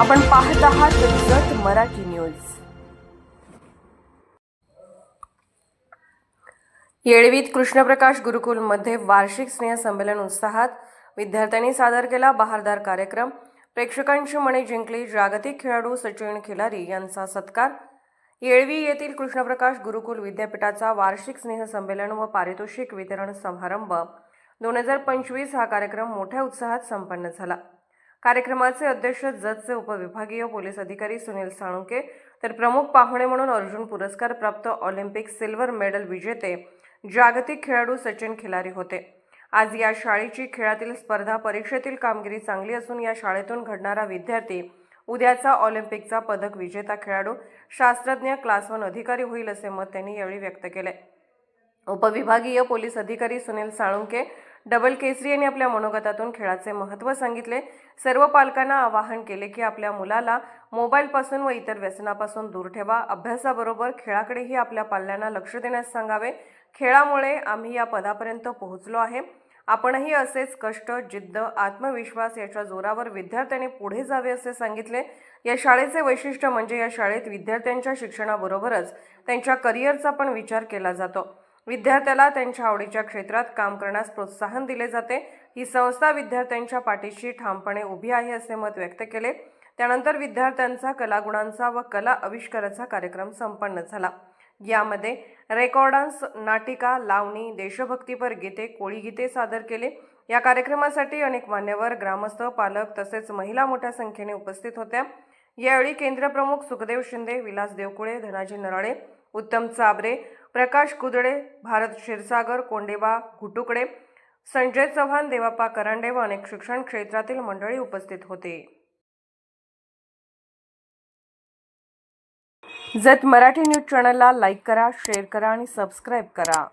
आपण पाहत आहात जत मराठी न्यूज. येळवीत कृष्णप्रकाश गुरुकुलमध्ये वार्षिक स्नेहसंमेलन उत्साहात विद्यार्थ्यांनी सादर केला बहारदार कार्यक्रम. प्रेक्षकांची मने जिंकली जागतिक खेळाडू सचिन खिलारी यांचा सत्कार. येळवी येथील कृष्णप्रकाश गुरुकुल विद्यापीठाचा वार्षिक स्नेहसंमेलन व पारितोषिक वितरण समारंभ. दोन हजार पंचवीस हा कार्यक्रम मोठ्या उत्साहात संपन्न झाला. कार्यक्रमाचे अध्यक्ष जतचे उपविभागीय पोलीस अधिकारी सुनील साळुंके तर प्रमुख पाहुणे म्हणून अर्जुन पुरस्कार प्राप्त ऑलिम्पिक सिल्वर मेडल विजेते जागतिक खेळाडू सचिन खिलारी होते. आज या शाळेची खेळातील स्पर्धा परीक्षेतील कामगिरी चांगली असून या शाळेतून घडणारा विद्यार्थी उद्याचा ऑलिम्पिकचा पदक विजेता खेळाडू शास्त्रज्ञ क्लास वन अधिकारी होईल असे मत त्यांनी यावेळी व्यक्त केले. उपविभागीय पोलीस अधिकारी सुनील साळुंके डबल केसरी यांनी आपल्या मनोगतातून खेळाचे महत्त्व सांगितले. सर्व पालकांना आवाहन केले की आपल्या मुलाला मोबाईलपासून व इतर व्यसनापासून दूर ठेवा. अभ्यासाबरोबर खेळाकडेही आपल्या पाल्यांना लक्ष देण्यास सांगावे. खेळामुळे आम्ही या पदापर्यंत पोहोचलो आहे. आपणही असेच कष्ट जिद्द आत्मविश्वास याच्या जोरावर विद्यार्थ्यांनी पुढे जावे असे सांगितले. या शाळेचे वैशिष्ट्य म्हणजे या शाळेत विद्यार्थ्यांच्या शिक्षणाबरोबरच त्यांच्या करिअरचा पण विचार केला जातो. विद्यार्थ्याला त्यांच्या आवडीच्या क्षेत्रात काम करण्यास प्रोत्साहन दिले जाते. ही संस्था विद्यार्थ्यांच्या पाठीशी ठामपणे उभी आहे असे मत व्यक्त केले. त्यानंतर विद्यार्थ्यांचा कलागुणांचा व कला आविष्काराचा कार्यक्रम संपन्न झाला. यामध्ये रेकॉर्डांस नाटिका लावणी देशभक्तीपर गीते कोळी गीते सादर केले. या कार्यक्रमासाठी अनेक मान्यवर ग्रामस्थ पालक तसेच महिला मोठ्या संख्येने उपस्थित होत्या. यावेळी केंद्रप्रमुख सुखदेव शिंदे विलास देवकुळे धनाजी नराळे उत्तम चाबरे प्रकाश कुदळे भारत क्षीरसागर कोंडेबा घुटुकडे संजय चव्हाण देवापा करांडे व अनेक शिक्षण क्षेत्रातील मंडळी उपस्थित होते. जत मराठी न्यूज चॅनलला लाईक करा शेअर करा आणि सबस्क्राईब करा.